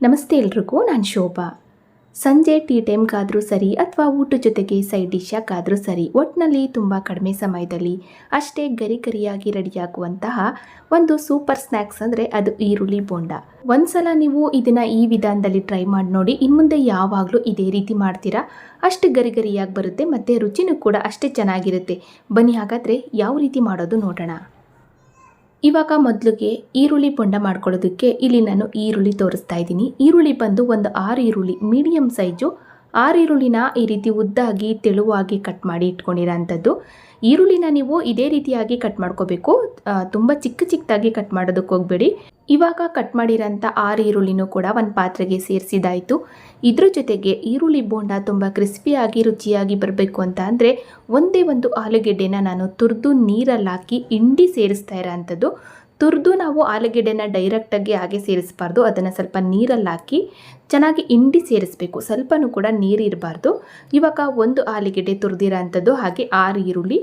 ನಮಸ್ತೆ ಎಲ್ರಿಗೂ, ನಾನು ಶೋಭಾ. ಸಂಜೆ ಟೀ ಟೈಮ್ಗಾದರೂ ಸರಿ ಅಥವಾ ಊಟದ ಜೊತೆಗೆ ಸೈಡ್ ಡಿಶ್ಗಾದರೂ ಸರಿ ಒಟ್ಟಿನಲ್ಲಿ ತುಂಬ ಕಡಿಮೆ ಸಮಯದಲ್ಲಿ ಅಷ್ಟೇ ಗರಿ ಗರಿಯಾಗಿ ರೆಡಿಯಾಗುವಂತಹ ಒಂದು ಸೂಪರ್ ಸ್ನ್ಯಾಕ್ಸ್ ಅಂದರೆ ಅದು ಈರುಳ್ಳಿ ಬೋಂಡ. ಒಂದ್ಸಲ ನೀವು ಇದನ್ನು ಈ ವಿಧಾನದಲ್ಲಿ ಟ್ರೈ ಮಾಡಿ ನೋಡಿ ಇನ್ನು ಮುಂದೆ ಯಾವಾಗಲೂ ಇದೇ ರೀತಿ ಮಾಡ್ತೀರಾ? ಅಷ್ಟು ಗರಿ ಗರಿಯಾಗಿ ಬರುತ್ತೆ ಮತ್ತು ರುಚಿನೂ ಕೂಡ ಅಷ್ಟೇ ಚೆನ್ನಾಗಿರುತ್ತೆ. ಬನ್ನಿ ಹಾಗಾದರೆ ಯಾವ ರೀತಿ ಮಾಡೋದು ನೋಡೋಣ. ಇವಾಗ ಮೊದಲಿಗೆ ಈರುಳ್ಳಿ ಬೊಂಡ ಮಾಡ್ಕೊಳ್ಳೋದಕ್ಕೆ ಇಲ್ಲಿ ನಾನು ಈರುಳ್ಳಿ ತೋರಿಸ್ತಾ ಇದ್ದೀನಿ. ಈರುಳ್ಳಿ ಬಂದು ಒಂದು ಆರು ಈರುಳ್ಳಿ, ಮೀಡಿಯಂ ಸೈಜು. ಆರು ಈರುಳ್ಳಿನ ಈ ರೀತಿ ಉದ್ದಾಗಿ, ತೆಳುವಾಗಿ ಕಟ್ ಮಾಡಿ ಇಟ್ಕೊಂಡಿರೋಂಥದ್ದು ಈರುಳ್ಳಿನ ನೀವು ಇದೇ ರೀತಿಯಾಗಿ ಕಟ್ ಮಾಡ್ಕೋಬೇಕು. ತುಂಬ ಚಿಕ್ಕ ಚಿಕ್ಕದಾಗಿ ಕಟ್ ಮಾಡೋದಕ್ಕೆ ಹೋಗಬೇಡಿ. ಇವಾಗ ಕಟ್ ಮಾಡಿರೋಂಥ ಆರು ಈರುಳ್ಳಿನೂ ಕೂಡ ಒಂದು ಪಾತ್ರೆಗೆ ಸೇರಿಸಿದಾಯಿತು. ಇದ್ರ ಜೊತೆಗೆ ಈರುಳ್ಳಿ ಬೋಂಡ ತುಂಬ ಕ್ರಿಸ್ಪಿಯಾಗಿ, ರುಚಿಯಾಗಿ ಬರಬೇಕು ಅಂತ ಅಂದರೆ ಒಂದೇ ಒಂದು ಆಲೂಗೆಡ್ಡೆನ ನಾನು ತುರಿದು ನೀರಲ್ಲಿ ಹಾಕಿ ಹಿಂಡಿ ಸೇರಿಸ್ತಾ ಇರೋಂಥದ್ದು ತುರಿದು ನಾವು ಆಲೂಗೆಡ್ಡೆನ ಡೈರೆಕ್ಟಾಗಿ ಹಾಗೆ ಸೇರಿಸಬಾರ್ದು. ಅದನ್ನು ಸ್ವಲ್ಪ ನೀರಲ್ಲಿ ಹಾಕಿ ಚೆನ್ನಾಗಿ ಹಿಂಡಿ ಸೇರಿಸಬೇಕು. ಸ್ವಲ್ಪನೂ ಕೂಡ ನೀರು ಇರಬಾರ್ದು. ಇವಾಗ ಒಂದು ಆಲೂಗೆಡ್ಡೆ ತುರಿದಿರೋ ಅಂಥದ್ದು, ಹಾಗೆ ಆರು ಈರುಳ್ಳಿ.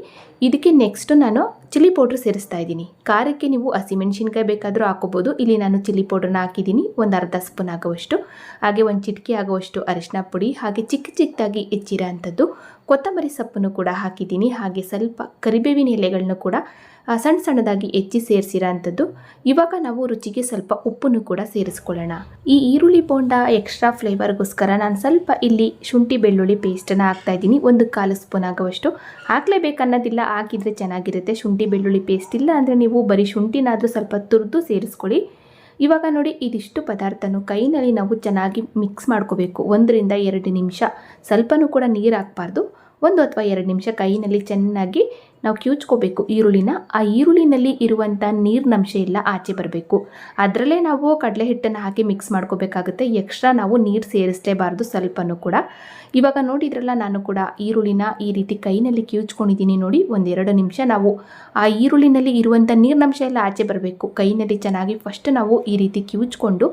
ಇದಕ್ಕೆ ನೆಕ್ಸ್ಟು ನಾನು ಚಿಲ್ಲಿ ಪೌಡ್ರ್ ಸೇರಿಸ್ತಾ ಇದ್ದೀನಿ. ಖಾರಕ್ಕೆ ನೀವು ಹಸಿಮೆಣ್ಸಿನ್ಕಾಯಿ ಬೇಕಾದರೂ ಹಾಕೋಬೋದು ಇಲ್ಲಿ ನಾನು ಚಿಲ್ಲಿ ಪೌಡ್ರನ್ನ ಹಾಕಿದ್ದೀನಿ. ಒಂದು ಅರ್ಧ ಸ್ಪೂನ್ ಆಗುವಷ್ಟು. ಹಾಗೆ ಒಂದು ಚಿಟಿಕೆ ಆಗುವಷ್ಟು ಅರಿಶಿನ ಪುಡಿ, ಹಾಗೆ ಚಿಕ್ಕ ಚಿಕ್ಕದಾಗಿ ಹೆಚ್ಚಿರೋ ಅಂಥದ್ದು. ಕೊತ್ತಂಬರಿ ಸೊಪ್ಪನ್ನು ಕೂಡ ಹಾಕಿದ್ದೀನಿ. ಹಾಗೆ ಸ್ವಲ್ಪ ಕರಿಬೇವಿನ ಎಲೆಗಳನ್ನು ಕೂಡ ಸಣ್ಣ ಸಣ್ಣದಾಗಿ ಹೆಚ್ಚಿ ಸೇರಿಸಿರೋ ಅಂಥದ್ದು. ಇವಾಗ ನಾವು ರುಚಿಗೆ ಸ್ವಲ್ಪ ಉಪ್ಪನ್ನು ಕೂಡ ಸೇರಿಸ್ಕೊಳ್ಳೋಣ. ಈ ಈರುಳ್ಳಿ ಬೋಂಡ ಎಕ್ಸ್ಟ್ರಾ ಫ್ಲೇವರ್ಗೋಸ್ಕರ ನಾನು ಸ್ವಲ್ಪ ಇಲ್ಲಿ ಶುಂಠಿ ಬೆಳ್ಳುಳ್ಳಿ ಪೇಸ್ಟನ್ನು ಹಾಕ್ತಾ ಇದ್ದೀನಿ ಒಂದು ಕಾಲು ಸ್ಪೂನ್ ಆಗುವಷ್ಟು. ಹಾಕಲೇಬೇಕನ್ನೋದಿಲ್ಲ ಹಾಕಿದರೆ ಚೆನ್ನಾಗಿರುತ್ತೆ. ಶುಂಠಿ ಬೆಳ್ಳುಳ್ಳಿ ಪೇಸ್ಟ್ ಇಲ್ಲ ಅಂದರೆ ನೀವು ಬರೀ ಶುಂಠಿನಾದರೂ ಸ್ವಲ್ಪ ತುರಿದು ಸೇರಿಸ್ಕೊಳ್ಳಿ. ಇವಾಗ ನೋಡಿ, ಇದಿಷ್ಟು ಪದಾರ್ಥನೂ ಕೈನಲ್ಲಿ ನಾವು ಚೆನ್ನಾಗಿ ಮಿಕ್ಸ್ ಮಾಡ್ಕೋಬೇಕು. ಒಂದರಿಂದ ಎರಡು ನಿಮಿಷ. ಸ್ವಲ್ಪನೂ ಕೂಡ ನೀರು ಹಾಕ್ಬಾರ್ದು. ಒಂದು ಅಥವಾ ಎರಡು ನಿಮಿಷ ಕೈನಲ್ಲಿ ಚೆನ್ನಾಗಿ ನಾವು ಕಿವುಚ್ಕೋಬೇಕು ಈರುಳ್ಳಿನ. ಆ ಈರುಳ್ಳಿನಲ್ಲಿ ಇರುವಂಥ ನೀರಿನಂಶ ಎಲ್ಲ ಆಚೆ ಬರಬೇಕು. ಅದರಲ್ಲೇ ನಾವು ಕಡಲೆ ಹಿಟ್ಟನ್ನು ಹಾಕಿ ಮಿಕ್ಸ್ ಮಾಡ್ಕೋಬೇಕಾಗುತ್ತೆ. ಎಕ್ಸ್ಟ್ರಾ ನಾವು ನೀರು ಸೇರಿಸಲೇಬಾರ್ದು ಸ್ವಲ್ಪನೂ ಕೂಡ. ಇವಾಗ ನೋಡಿದ್ರಲ್ಲ, ನಾನು ಕೂಡ ಈರುಳ್ಳಿನ ಈ ರೀತಿ ಕೈನಲ್ಲಿ ಕಿವುಚ್ಕೊಂಡಿದ್ದೀನಿ ನೋಡಿ. ಒಂದೆರಡು ನಿಮಿಷ ನಾವು ಆ ಈರುಳ್ಳಿನಲ್ಲಿ ಇರುವಂಥ ನೀರಿನಂಶ ಎಲ್ಲ ಆಚೆ ಬರಬೇಕು. ಕೈನಲ್ಲಿ ಚೆನ್ನಾಗಿ ಫಸ್ಟ್ ನಾವು ಈ ರೀತಿ ಕಿವುಚ್ಕೊಂಡು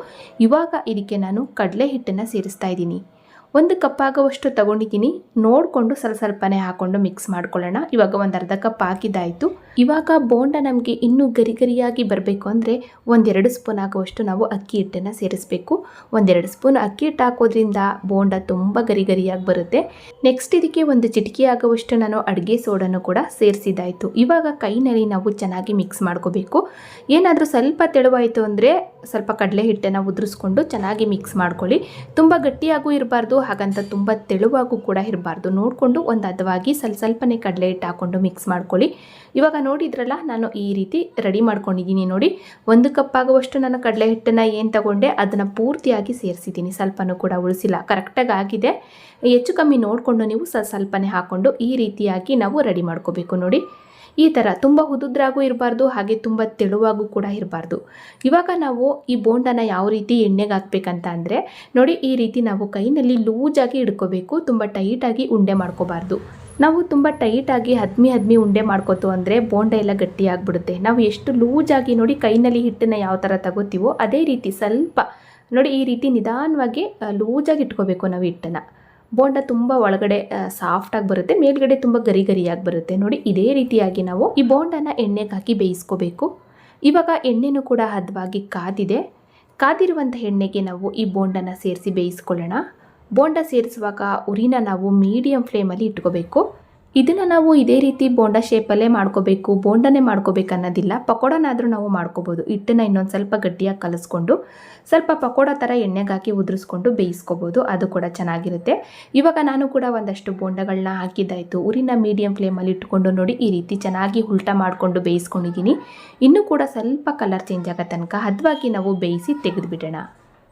ಇವಾಗ ಇದಕ್ಕೆ ನಾನು ಕಡಲೆ ಹಿಟ್ಟನ್ನು ಸೇರಿಸ್ತಾ ಇದ್ದೀನಿ. ಒಂದು ಕಪ್ ಆಗುವಷ್ಟು ತಗೊಂಡಿದ್ದೀನಿ. ನೋಡಿಕೊಂಡು ಸ್ವಲ್ಪ ಸ್ವಲ್ಪನೇ ಹಾಕೊಂಡು ಮಿಕ್ಸ್ ಮಾಡ್ಕೊಳ್ಳೋಣ. ಇವಾಗ ಒಂದು ಅರ್ಧ ಕಪ್ ಹಾಕಿದ್ದಾಯಿತು. ಇವಾಗ ಬೋಂಡ ನಮಗೆ ಇನ್ನೂ ಗರಿ ಗರಿಯಾಗಿ ಬರಬೇಕು ಅಂದರೆ ಒಂದೆರಡು ಸ್ಪೂನ್ ಆಗುವಷ್ಟು ನಾವು ಅಕ್ಕಿ ಹಿಟ್ಟನ್ನು ಸೇರಿಸಬೇಕು. ಒಂದೆರಡು ಸ್ಪೂನ್ ಅಕ್ಕಿ ಹಿಟ್ಟು ಹಾಕೋದ್ರಿಂದ ಬೋಂಡ ತುಂಬ ಗರಿ ಗರಿಯಾಗಿ ಬರುತ್ತೆ. ನೆಕ್ಸ್ಟ್ ಇದಕ್ಕೆ ಒಂದು ಚಿಟಿಕೆ ಆಗುವಷ್ಟು ನಾನು ಅಡುಗೆ ಸೋಡನ್ನು ಕೂಡ ಸೇರಿಸಿದಾಯಿತು. ಇವಾಗ ಕೈನಲ್ಲಿ ನಾವು ಚೆನ್ನಾಗಿ ಮಿಕ್ಸ್ ಮಾಡ್ಕೋಬೇಕು. ಏನಾದರೂ ಸ್ವಲ್ಪ ತೆಳುವಾಯಿತು ಅಂದರೆ ಸ್ವಲ್ಪ ಕಡಲೆ ಹಿಟ್ಟನ್ನು ಉದುರಿಸ್ಕೊಂಡು ಚೆನ್ನಾಗಿ ಮಿಕ್ಸ್ ಮಾಡ್ಕೊಳ್ಳಿ. ತುಂಬ ಗಟ್ಟಿಯಾಗೂ ಇರಬಾರ್ದು, ಹಾಗಂತ ತುಂಬ ತೆಳುವಾಗೂ ಕೂಡ ಇರಬಾರ್ದು. ನೋಡಿಕೊಂಡು ಒಂದು ಹದವಾಗಿ ಸ್ವಲ್ಪ ಸ್ವಲ್ಪನೇ ಕಡಲೆ ಹಿಟ್ಟು ಹಾಕ್ಕೊಂಡು ಮಿಕ್ಸ್ ಮಾಡ್ಕೊಳ್ಳಿ. ಇವಾಗ ನೋಡಿದ್ರಲ್ಲ, ನಾನು ಈ ರೀತಿ ರೆಡಿ ಮಾಡ್ಕೊಂಡಿದ್ದೀನಿ ನೋಡಿ. ಒಂದು ಕಪ್ ಆಗುವಷ್ಟು ನಾನು ಕಡಲೆ ಹಿಟ್ಟನ್ನು ಏನು ತಗೊಂಡೆ, ಅದನ್ನು ಪೂರ್ತಿಯಾಗಿ ಸೇರಿಸಿದ್ದೀನಿ. ಸ್ವಲ್ಪನೂ ಕೂಡ ಉಳಿಸಿಲ್ಲ. ಕರೆಕ್ಟಾಗಿ ಆಗಿದೆ. ಹೆಚ್ಚು ಕಮ್ಮಿ ನೋಡಿಕೊಂಡು ನೀವು ಸ್ವಲ್ಪ ಸ್ವಲ್ಪನೇ ಹಾಕ್ಕೊಂಡು ಈ ರೀತಿಯಾಗಿ ನಾವು ರೆಡಿ ಮಾಡ್ಕೋಬೇಕು ನೋಡಿ. ಈ ಥರ ತುಂಬ ಹುದುದ್ರಾಗೂ ಇರಬಾರ್ದು, ಹಾಗೆ ತುಂಬ ತೆಳುವಾಗೂ ಕೂಡ ಇರಬಾರ್ದು. ಇವಾಗ ನಾವು ಈ ಬೋಂಡನ ಯಾವ ರೀತಿ ಎಣ್ಣೆಗೆ ಹಾಕ್ಬೇಕಂತ ಅಂದರೆ, ನೋಡಿ ಈ ರೀತಿ ನಾವು ಕೈನಲ್ಲಿ ಲೂಜಾಗಿ ಹಿಡ್ಕೋಬೇಕು, ತುಂಬ ಟೈಟಾಗಿ ಉಂಡೆ ಮಾಡ್ಕೋಬಾರ್ದು. ನಾವು ತುಂಬ ಟೈಟಾಗಿ ಹದ್ಮಿ ಹದ್ಮಿ ಉಂಡೆ ಮಾಡ್ಕೋತು ಅಂದರೆ ಬೋಂಡ ಎಲ್ಲ ಗಟ್ಟಿ ಆಗಿಬಿಡುತ್ತೆ. ನಾವು ಎಷ್ಟು ಲೂಜಾಗಿ ನೋಡಿ ಕೈನಲ್ಲಿ ಹಿಟ್ಟನ್ನು ಯಾವ ಥರ ತಗೋತೀವೋ ಅದೇ ರೀತಿ ಸ್ವಲ್ಪ ನೋಡಿ ಈ ರೀತಿ ನಿಧಾನವಾಗಿ ಲೂಜಾಗಿ ಇಟ್ಕೋಬೇಕು ನಾವು ಹಿಟ್ಟನ್ನು. ಬೋಂಡ ತುಂಬ ಒಳಗಡೆ ಸಾಫ್ಟಾಗಿ ಬರುತ್ತೆ, ಮೇಲ್ಗಡೆ ತುಂಬ ಗರಿ ಗರಿಯಾಗಿ ಬರುತ್ತೆ. ನೋಡಿ ಇದೇ ರೀತಿಯಾಗಿ ನಾವು ಈ ಬೋಂಡನ ಎಣ್ಣೆಗೆ ಹಾಕಿ ಬೇಯಿಸ್ಕೋಬೇಕು. ಇವಾಗ ಎಣ್ಣೆನೂ ಕೂಡ ಹದವಾಗಿ ಕಾದಿದೆ. ಕಾದಿರುವಂಥ ಎಣ್ಣೆಗೆ ನಾವು ಈ ಬೋಂಡನ ಸೇರಿಸಿ ಬೇಯಿಸ್ಕೊಳ್ಳೋಣ. ಬೋಂಡ ಸೇರಿಸುವಾಗ ಉರಿನ ನಾವು ಮೀಡಿಯಂ ಫ್ಲೇಮಲ್ಲಿ ಇಟ್ಕೋಬೇಕು. ಇದನ್ನು ನಾವು ಇದೇ ರೀತಿ ಬೋಂಡ ಶೇಪಲ್ಲೇ ಮಾಡ್ಕೋಬೇಕು, ಬೋಂಡನೇ ಮಾಡ್ಕೋಬೇಕು ಅನ್ನೋದಿಲ್ಲ. ಪಕೋಡನಾದರೂ ನಾವು ಮಾಡ್ಕೋಬೋದು. ಹಿಟ್ಟನ್ನು ಇನ್ನೊಂದು ಸ್ವಲ್ಪ ಗಟ್ಟಿಯಾಗಿ ಕಲಿಸ್ಕೊಂಡು, ಸ್ವಲ್ಪ ಪಕೋಡ ಥರ ಎಣ್ಣೆಗೆ ಹಾಕಿ ಉದುರಿಸ್ಕೊಂಡು ಬೇಯಿಸ್ಕೋಬೋದು. ಅದು ಕೂಡ ಚೆನ್ನಾಗಿರುತ್ತೆ. ಇವಾಗ ನಾನು ಕೂಡ ಒಂದಷ್ಟು ಬೋಂಡಗಳನ್ನ ಹಾಕಿದ್ದಾಯಿತು. ಉರಿನ ಮೀಡಿಯಂ ಫ್ಲೇಮಲ್ಲಿ ಇಟ್ಕೊಂಡು ನೋಡಿ ಈ ರೀತಿ ಚೆನ್ನಾಗಿ ಉಲ್ಟಾ ಮಾಡಿಕೊಂಡು ಬೇಯಿಸ್ಕೊಂಡಿದ್ದೀನಿ ಇನ್ನೂ ಕೂಡ ಸ್ವಲ್ಪ ಕಲರ್ ಚೇಂಜ್ ಆಗೋ ತನಕ ಹದವಾಗಿ ನಾವು ಬೇಯಿಸಿ ತೆಗೆದುಬಿಡೋಣ.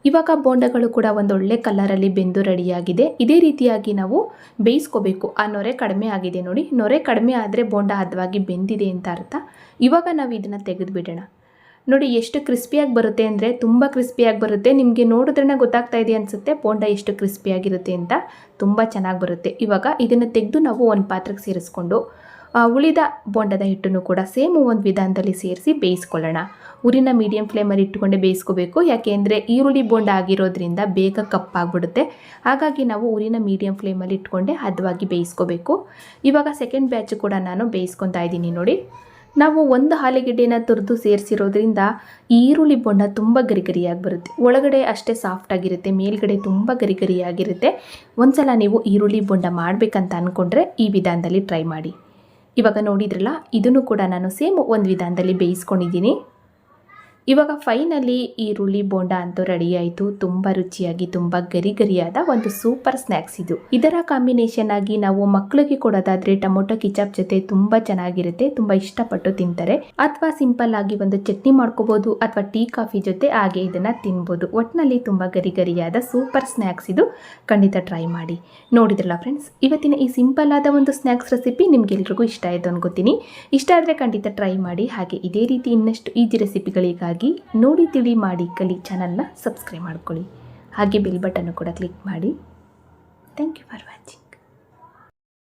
ಇವಾಗ ಬೋಂಡಗಳು ಕೂಡ ಒಂದೊಳ್ಳೆ ಕಲರಲ್ಲಿ ಬೆಂದು ರೆಡಿಯಾಗಿದೆ ಇದೇ ರೀತಿಯಾಗಿ ನಾವು ಬೇಯಿಸ್ಕೋಬೇಕು. ಆ ನೊರೆ ಕಡಿಮೆ ಆಗಿದೆ ನೋಡಿ. ನೊರೆ ಕಡಿಮೆ ಆದರೆ ಬೋಂಡ ಹದವಾಗಿ ಬೆಂದಿದೆ ಅಂತ ಅರ್ಥ. ಇವಾಗ ನಾವು ಇದನ್ನು ತೆಗೆದುಬಿಡೋಣ ನೋಡಿ, ಎಷ್ಟು ಕ್ರಿಸ್ಪಿಯಾಗಿ ಬರುತ್ತೆ ಅಂದರೆ ತುಂಬ ಕ್ರಿಸ್ಪಿಯಾಗಿ ಬರುತ್ತೆ. ನಿಮಗೆ ನೋಡಿದ್ರೇ ಗೊತ್ತಾಗ್ತಾ ಇದೆ ಅನಿಸುತ್ತೆ. ಬೋಂಡ ಎಷ್ಟು ಕ್ರಿಸ್ಪಿಯಾಗಿರುತ್ತೆ ಅಂತ. ತುಂಬ ಚೆನ್ನಾಗಿ ಬರುತ್ತೆ. ಇವಾಗ ಇದನ್ನು ತೆಗೆದು ನಾವು ಒಂದು ಪಾತ್ರೆಗೆ ಸೇರಿಸ್ಕೊಂಡು ಉಳಿದ ಬೊಂಡದ ಹಿಟ್ಟನ್ನು ಕೂಡ ಸೇಮ್ ಒಂದು ವಿಧಾನದಲ್ಲಿ ಸೇರಿಸಿ ಬೇಯಿಸ್ಕೊಳ್ಳೋಣ. ಉರಿನ ಮೀಡಿಯಂ ಫ್ಲೇಮಲ್ಲಿ ಇಟ್ಟುಕೊಂಡೇ ಬೇಯಿಸ್ಕೋಬೇಕು. ಯಾಕೆ ಅಂದರೆ ಈರುಳ್ಳಿ ಬೋಂಡ ಆಗಿರೋದ್ರಿಂದ ಬೇಗ ಕಪ್ಪಾಗ್ಬಿಡುತ್ತೆ. ಹಾಗಾಗಿ ನಾವು ಉರಿನ ಮೀಡಿಯಂ ಫ್ಲೇಮಲ್ಲಿ ಇಟ್ಕೊಂಡೆ ಹದವಾಗಿ ಬೇಯಿಸ್ಕೋಬೇಕು. ಇವಾಗ ಸೆಕೆಂಡ್ ಬ್ಯಾಚ್ ಕೂಡ ನಾನು ಬೇಯಿಸ್ಕೊತಾ ಇದ್ದೀನಿ ನೋಡಿ. ನಾವು ಒಂದು ಆಲೂಗೆಡ್ಡೆನ ತುರಿದು ಸೇರಿಸಿರೋದ್ರಿಂದ ಈರುಳ್ಳಿ ಬೊಂಡ ತುಂಬ ಗರಿಗರಿಯಾಗಿ ಬರುತ್ತೆ ಒಳಗಡೆ ಅಷ್ಟೇ ಸಾಫ್ಟ್ ಆಗಿರುತ್ತೆ, ಮೇಲ್ಗಡೆ ತುಂಬ ಗರಿಗರಿಯಾಗಿರುತ್ತೆ. ಒಂದ್ಸಲ ನೀವು ಈರುಳ್ಳಿ ಬೊಂಡ ಮಾಡಬೇಕಂತ ಅಂದ್ಕೊಂಡ್ರೆ ಈ ವಿಧಾನದಲ್ಲಿ ಟ್ರೈ ಮಾಡಿ. ಇವಾಗ ನೋಡಿದ್ರಲ್ಲ ಇದನ್ನು ಕೂಡ ನಾನು ಸೇಮ್ ಒಂದು ವಿಧಾನದಲ್ಲಿ ಬೇಯಿಸ್ಕೊಂಡಿದ್ದೀನಿ. ಇವಾಗ ಫೈನಲಿ ಈರುಳ್ಳಿ ಬೋಂಡ ಅಂತೂ ರೆಡಿ ಆಯಿತು. ತುಂಬ ರುಚಿಯಾಗಿ, ತುಂಬ ಗರಿ ಗರಿಯಾದ ಒಂದು ಸೂಪರ್ ಸ್ನ್ಯಾಕ್ಸ್ ಇದು. ಇದರ ಕಾಂಬಿನೇಷನ್ ಆಗಿ ನಾವು ಮಕ್ಕಳಿಗೆ ಕೊಡೋದಾದ್ರೆ ಟೊಮೊಟೊ ಕಿಚಪ್ ಜೊತೆ ತುಂಬ ಚೆನ್ನಾಗಿರುತ್ತೆ, ತುಂಬ ಇಷ್ಟಪಟ್ಟು ತಿಂತಾರೆ. ಅಥವಾ ಸಿಂಪಲ್ ಆಗಿ ಒಂದು ಚಟ್ನಿ ಮಾಡ್ಕೋಬಹುದು ಅಥವಾ ಟೀ, ಕಾಫಿ ಜೊತೆ ಹಾಗೆ ಇದನ್ನ ತಿನ್ಬೋದು. ಒಟ್ಟಿನಲ್ಲಿ ತುಂಬ ಗರಿ ಗರಿಯಾದ ಸೂಪರ್ ಸ್ನ್ಯಾಕ್ಸ್ ಇದು. ಖಂಡಿತ ಟ್ರೈ ಮಾಡಿ. ನೋಡಿದ್ರಲ್ಲ ಫ್ರೆಂಡ್ಸ್ ಇವತ್ತಿನ ಈ ಸಿಂಪಲ್ ಆದ ಒಂದು ಸ್ನ್ಯಾಕ್ಸ್ ರೆಸಿಪಿ ನಿಮ್ಗೆಲ್ರಿಗೂ ಇಷ್ಟ ಆಯಿತು ಅನ್ಕೋತೀನಿ. ಇಷ್ಟ ಆದ್ರೆ ಖಂಡಿತ ಟ್ರೈ ಮಾಡಿ. ಹಾಗೆ ಇದೇ ರೀತಿ ಇನ್ನಷ್ಟು ಈಜಿ ರೆಸಿಪಿಗಳಿಗಾಗಿ ನೋಡಿ ತಿಳಿ ಮಾಡಿ ಕಲಿ ಚಾನಲ್ನ ಸಬ್ಸ್ಕ್ರೈಬ್ ಮಾಡ್ಕೊಳ್ಳಿ. ಹಾಗೆ ಬಿಲ್ ಬಟನ್ನು ಕೂಡ ಕ್ಲಿಕ್ ಮಾಡಿ. Thank you for watching